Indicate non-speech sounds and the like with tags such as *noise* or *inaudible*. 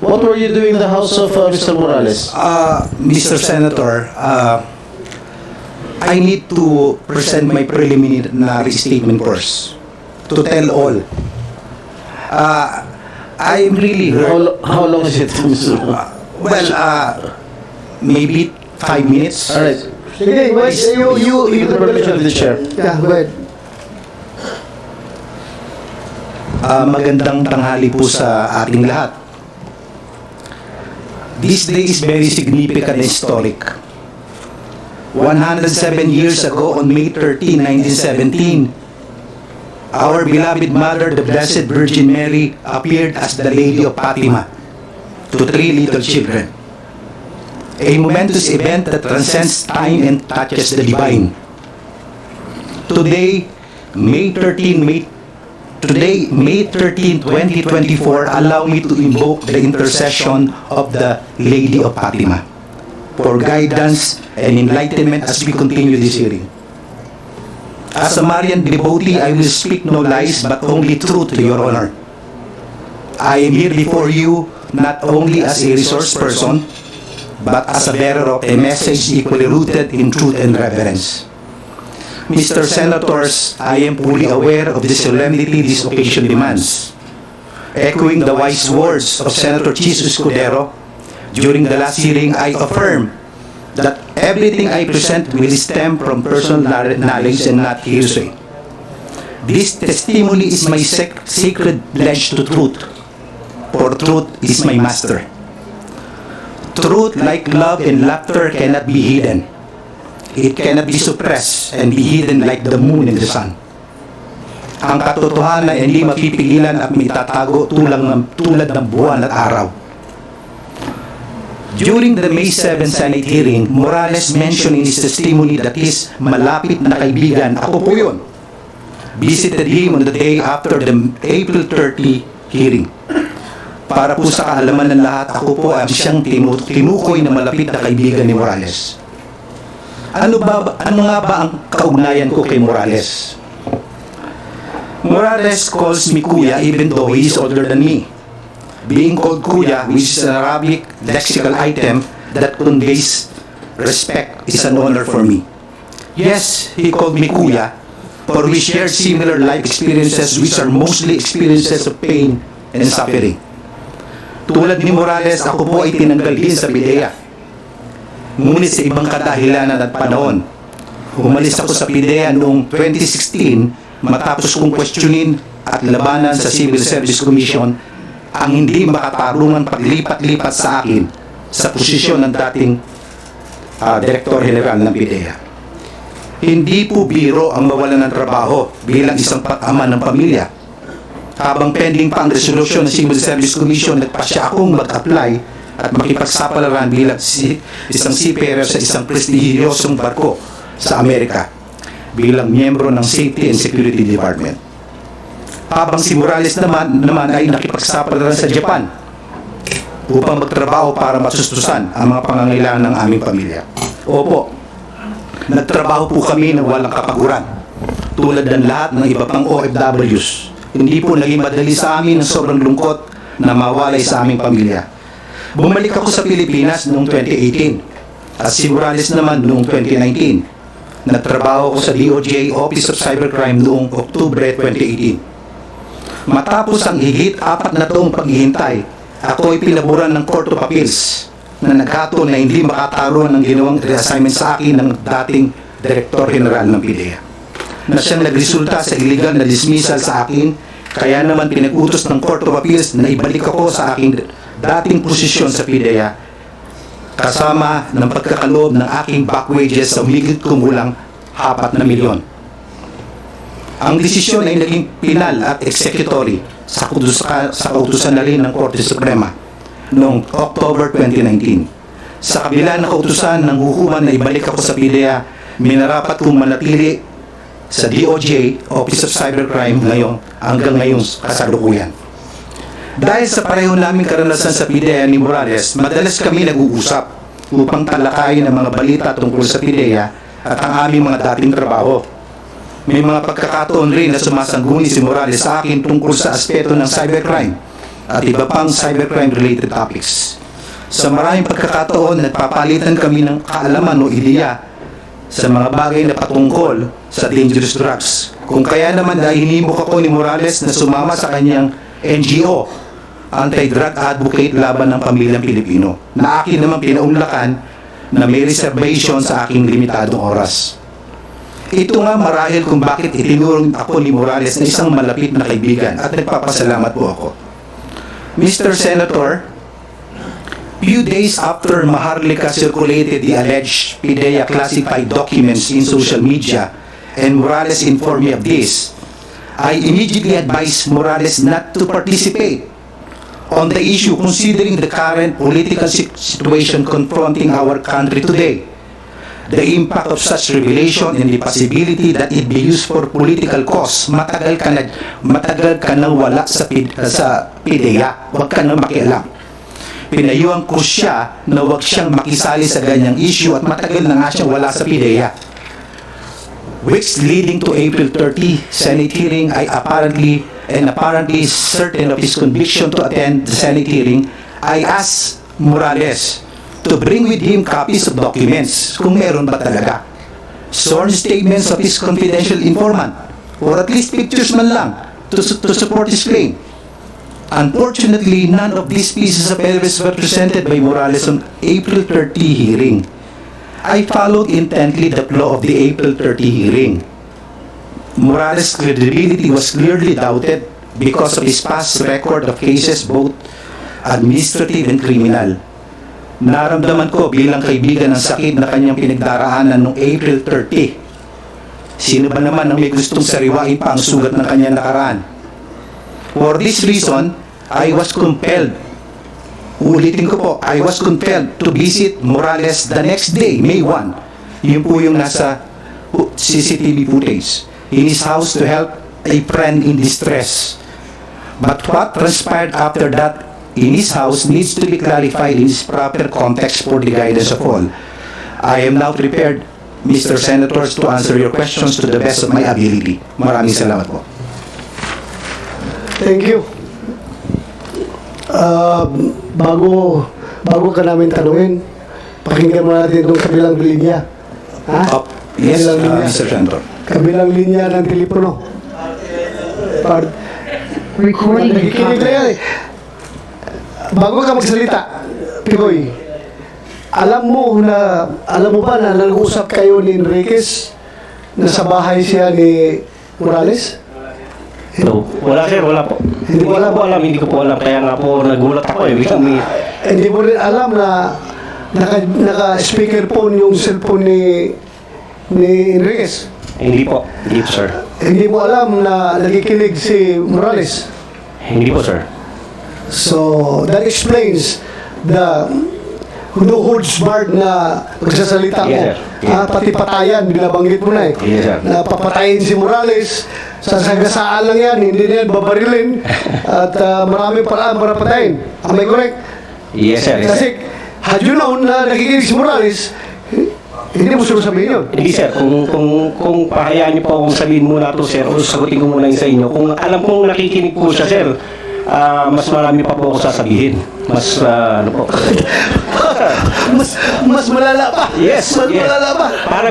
What were you doing in the house of uh, Mr. Morales? Uh, Mr. Senator, uh, I need to present my preliminary statement first to tell all. Uh, I'm really How, hurt. lo- how long is it, *laughs* Mr. Uh, well, uh, maybe five minutes. All right. Sige, wait, you, you, you, With the permission of the chair. Yeah, go ahead. Uh, magandang tanghali po sa ating lahat. This day is very significant and historic. 107 years ago on May 13, 1917, our beloved mother, the Blessed Virgin Mary, appeared as the Lady of Fatima to three little children. A momentous event that transcends time and touches the divine. Today, May 13, May Today, May 13, 2024, allow me to invoke the intercession of the Lady of Fatima for guidance and enlightenment as we continue this hearing. As a Marian devotee, I will speak no lies but only truth to your honor. I am here before you not only as a resource person, but as a bearer of a message equally rooted in truth and reverence. Mr. Senators, I am fully aware of the solemnity this occasion demands. Echoing the wise words of Senator Jesus Escudero, during the last hearing, I affirm that everything I present will stem from personal knowledge and not hearsay. This testimony is my sec- sacred pledge to truth, for truth is my master. Truth, like love and laughter, cannot be hidden. It cannot be suppressed and be hidden like the moon in the sun. Ang katotohanan ay hindi mapipigilan at maitatago tulad ng, tulad ng buwan at araw. During the May 7 Senate hearing, Morales mentioned in his testimony that his malapit na kaibigan, ako po yun, visited him on the day after the April 30 hearing. Para po sa kaalaman ng lahat, ako po ang siyang tinu- tinukoy na malapit na kaibigan ni Morales. Ano ba ano nga ba ang kaugnayan ko kay Morales? Morales calls me kuya even though he is older than me. Being called kuya, which is an Arabic lexical item that conveys respect, is an honor for me. Yes, he called me kuya, for we shared similar life experiences which are mostly experiences of pain and suffering. Tulad ni Morales, ako po ay tinanggal din sa PIDEA. Ngunit sa ibang kadahilanan at panahon, umalis ako sa PIDEA noong 2016 matapos kong questionin at labanan sa Civil Service Commission ang hindi makatarungan paglipat-lipat sa akin sa posisyon ng dating ah, Director General ng PIDEA. Hindi po biro ang mawalan ng trabaho bilang isang ama ng pamilya. Habang pending pa ang resolusyon ng Civil Service Commission, nagpasya akong mag-apply at makipagsapalaran bilang si, isang seafarer sa isang prestigyosong barko sa Amerika bilang miyembro ng Safety and Security Department. Habang si Morales naman, naman ay nakipagsapalaran sa Japan upang magtrabaho para masustusan ang mga pangangailangan ng aming pamilya. Opo, nagtrabaho po kami ng walang kapaguran tulad ng lahat ng iba pang OFWs. Hindi po naging madali sa amin ang sobrang lungkot na mawalay sa aming pamilya. Bumalik ako sa Pilipinas noong 2018 at si Morales naman noong 2019. Nagtrabaho ako sa DOJ Office of Cybercrime noong Oktubre 2018. Matapos ang higit apat na taong paghihintay, ako ay pinaburan ng Court of Appeals na naghatol na hindi makataroon ng ginawang reassignment sa akin ng dating Director General ng PIDEA na siyang nagresulta sa illegal na dismissal sa akin kaya naman pinag-utos ng Court of Appeals na ibalik ako sa aking dating posisyon sa PIDEA kasama ng pagkakaloob ng aking back wages sa umigit kumulang 4 na milyon. Ang desisyon ay naging pinal at executory sa, kudus- sa kautusan na rin ng Korte Suprema noong October 2019. Sa kabila ng kautusan ng hukuman na ibalik ako sa PIDEA, minarapat kong manatili sa DOJ, Office of Cybercrime ngayon hanggang ngayong kasalukuyan. Dahil sa pareho naming karanasan sa PIDEA ni Morales, madalas kami nag-uusap upang talakayin ang mga balita tungkol sa PIDEA at ang aming mga dating trabaho. May mga pagkakataon rin na sumasangguni si Morales sa akin tungkol sa aspeto ng cybercrime at iba pang cybercrime-related topics. Sa maraming pagkakataon, nagpapalitan kami ng kaalaman o ideya sa mga bagay na patungkol sa dangerous drugs. Kung kaya naman dahil hinimok ako ni Morales na sumama sa kanyang NGO, anti-drug advocate laban ng pamilyang Pilipino, na akin naman pinaunlakan na may reservation sa aking limitadong oras. Ito nga marahil kung bakit itinurong ako ni Morales na isang malapit na kaibigan at nagpapasalamat po ako. Mr. Senator, few days after Maharlika circulated the alleged PIDEA classified documents in social media and Morales informed me of this, I immediately advised Morales not to participate on the issue considering the current political si- situation confronting our country today. The impact of such revelation and the possibility that it be used for political cause. Matagal ka na, matagal ka nang wala sa, pid, sa PIDEA. Huwag ka nang makialam. Pinayuhan ko siya na huwag siyang makisali sa ganyang issue at matagal na nga siyang wala sa PIDEA. Weeks leading to April 30 Senate hearing, I apparently and apparently certain of his conviction to attend the Senate hearing, I asked Morales to bring with him copies of documents kung meron ba talaga. Sworn statements of his confidential informant or at least pictures man lang to, to support his claim. Unfortunately, none of these pieces of evidence were presented by Morales on April 30 hearing. I followed intently the flow of the April 30 hearing. Morales' credibility was clearly doubted because of his past record of cases both administrative and criminal. Naramdaman ko bilang kaibigan ng sakit na kanyang pinagdaraanan noong April 30. Sino ba naman ang may gustong sariwain pa ang sugat ng kanyang nakaraan? For this reason, I was compelled Ulitin ko po, I was compelled to visit Morales the next day, May 1. Yun po yung nasa CCTV footage in his house to help a friend in distress. But what transpired after that in his house needs to be clarified in its proper context for the guidance of all. I am now prepared, Mr. Senators, to answer your questions to the best of my ability. Maraming salamat po. Thank you. Ah, bago bago ka namin tanungin, pakinggan mo natin itong kabilang linya. Ha? Up. Yes, uh, linya. Mr. Senator. Kabilang linya ng telepono. Par- Recording in Nakikinig na yan eh. Bago ka magsalita, Piboy, alam mo na, alam mo ba na nag-usap kayo ni Enriquez na sa bahay siya ni Morales? No, wala sir, wala po. Hindi mo alam? ko po alam, hindi ko po alam. Kaya nga po nagulat ako eh. Biglang may... Hindi mo rin alam na naka, naka-speakerphone yung cellphone ni ni Enriquez. Hindi po. Hindi po sir. Hindi mo alam na nakikinig si Morales. Hindi po sir. So, that explains the no holds barred na pagsasalita mo. Yes, sir. Yes. Ah, pati patayan, binabanggit mo na eh. Yes, sir. Na papatayin si Morales, sasagasaan lang yan, hindi na yan babarilin, *laughs* at ah, maraming paraan para patayin. Am I correct? Yes sir. Yes, Kasi, sir. had you known na nakikinig si Morales, hindi mo sila sabihin yun. Hindi sir, kung, kung, kung pahayaan niyo po akong sabihin muna to sir, o sagutin ko muna yung sa inyo. Kung alam kong nakikinig po siya sir, ah, mas marami pa po ako sasabihin. Mas, ah, ano po. *laughs* mas, mas malala pa. Yes, Mas yes. malala pa. Para